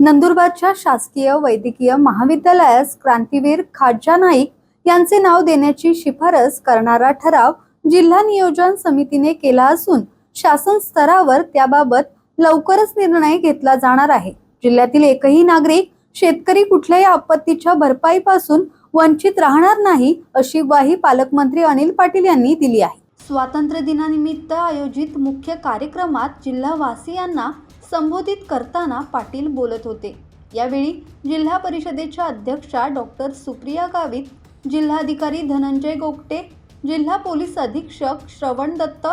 नंदुरबारच्या शासकीय वैद्यकीय महाविद्यालयास क्रांतीवीर खाजा नाईक यांचे नाव देण्याची शिफारस करणारा ठराव जिल्हा नियोजन समितीने केला असून शासन स्तरावर त्याबाबत लवकरच निर्णय घेतला जाणार आहे. जिल्ह्यातील एकही नागरिक शेतकरी कुठल्याही आपत्तीच्या भरपाईपासून वंचित राहणार नाही अशी ग्वाही पालकमंत्री अनिल पाटील यांनी दिली आहे. स्वातंत्र्य दिनानिमित्त आयोजित मुख्य कार्यक्रमात जिल्हावासियांना संबोधित करताना पाटील बोलत होते. यावेळी जिल्हा परिषदेच्या अध्यक्षा डॉक्टर सुप्रिया गावित जिल्हाधिकारी धनंजय गोगटे जिल्हा पोलीस अधीक्षक श्रवण दत्त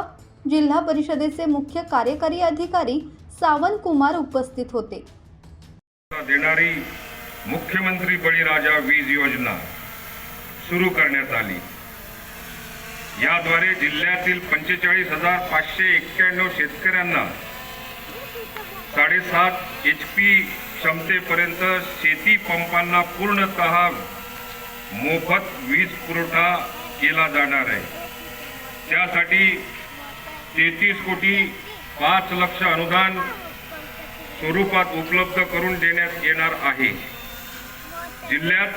जिल्हा परिषदेचे मुख्य कार्यकारी अधिकारी सावंत कुमार उपस्थित होते. देणारी मुख्यमंत्री बळीराजा वीज योजना सुरू करण्यात आली. याद्वारे जिल्ह्यातील पंचेचाळीस हजार पाचशे एक्क्याण्णव शेतकऱ्यांना साडेसात एच पी क्षमतेपर्यंत शेती पंपांना पूर्णतः मोफत वीज पुरवठा केला जाणार आहे. त्यासाठी तेहतीस कोटी पाच लक्ष अनुदान स्वरूपात उपलब्ध करून देण्यात येणार आहे. जिल्ह्यात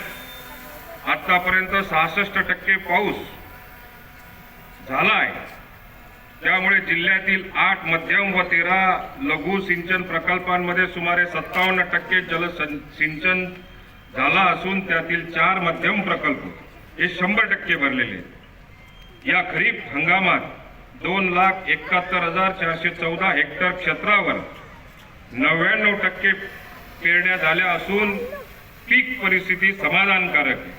आतापर्यंत सहासष्ट टक्के पाऊस झाला आहे त्यामुळे जिल्ह्यातील आठ मध्यम व तेरा लघु सिंचन प्रकल्पांमध्ये सुमारे सत्तावन्न टक्के जल सिंचन झाला असून त्यातील चार मध्यम प्रकल्प हे शंभर टक्के भरलेले या खरीप हंगामात दोन लाख एकाहत्तर हजार चारशे चौदा हेक्टर क्षेत्रावर नव्याण्णव टक्के पेरण्या झाल्या असून पीक परिस्थिती समाधानकारक आहे.